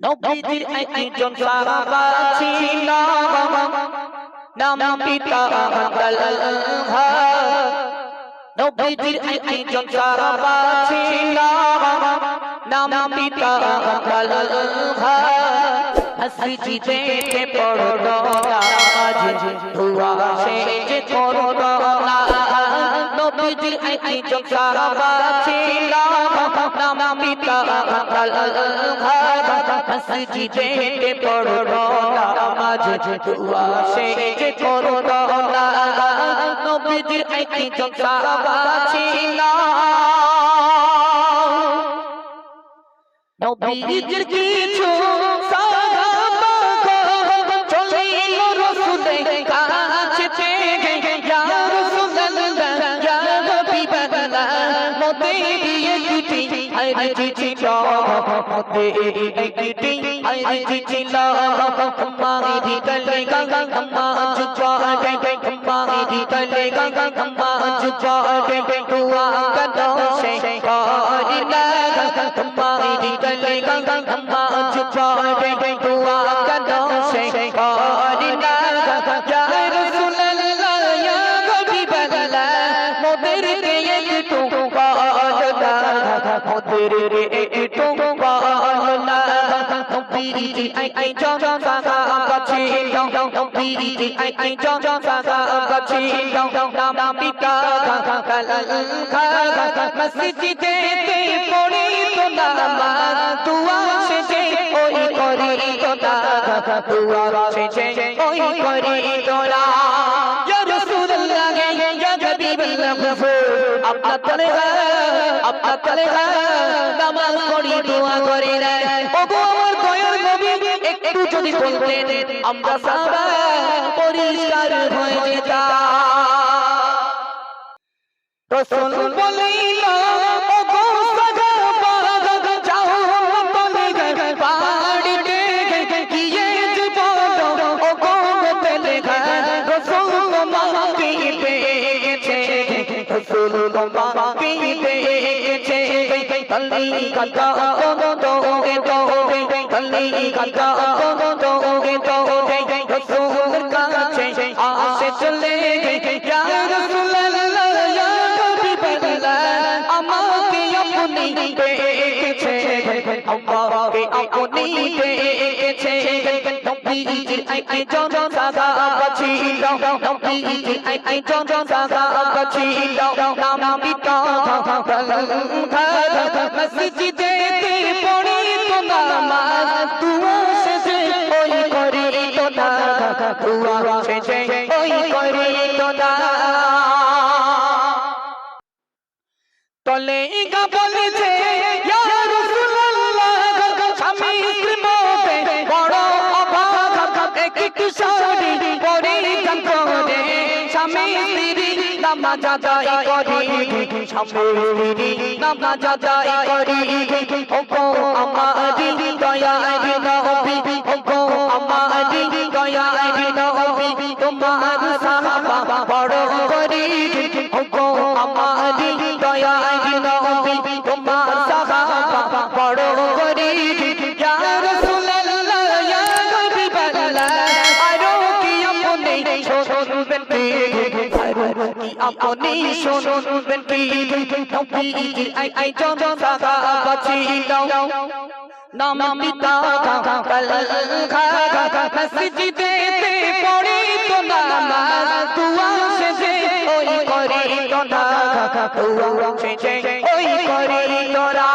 নবীজির একজন সাহাবা ছিল নাম পিতা তালহা নবীজির একজন সাহাবা ছিল নাম পিতা তালহা মসজিদে পড়তো নামাজ দুয়া সেজে করতো না নবীজির একজন সাহাবা ছিল নাম পিতা তালহা মসজিদে নামাজ দুয়া সেজে করতো না নবীজির কিছু সাহাবা মতে দিয়ে দুটি আইরে মতে একটি আইরে ছিল মারি গলে গঙ্গা গম্মা জুজা মারি গলে গঙ্গা গম্মা গে তুয়া কদো সে করিলা মারি গলে গঙ্গা গম্মা জুজা মসজিদে তে তো নামাজ দুয়া শেষে ওই করি তো দুয়া শেষে ওই করি তোরা ইয়া আপনার তলে আপনার তলে নামাজ পড়ি দোয়া করে রে ওগো আমার দয়ার নবী, একটু যদি বলতেন, আমরা সাবা পরিষ্কার হয়ে যেতাম। রসুল বলিল রসুল মাকে পেয়েছে তলে কাকা তো গে তো তলে কাকা তো গে তো রসুল কাছে আসে চলে ইয়া রাসূলুল্লাহ ইয়া হাবিবাল্লাহ আমাকে আপনি পেয়েছে আমাকে আপনি পেয়েছে মসজিদে পড়ি তলে গা বলেছে স্বামী স্ত্রী নামাজ আদায় করি। স্বামী স্ত্রী নামাজ আদায় করি। আমারি দয়ারি কি? আপনি শুনবেন কি? নবীজি আই আই জন সাহাবা ছিল নাম পিতা কাল খা মসজিদে পড়ি ওই করি তোরা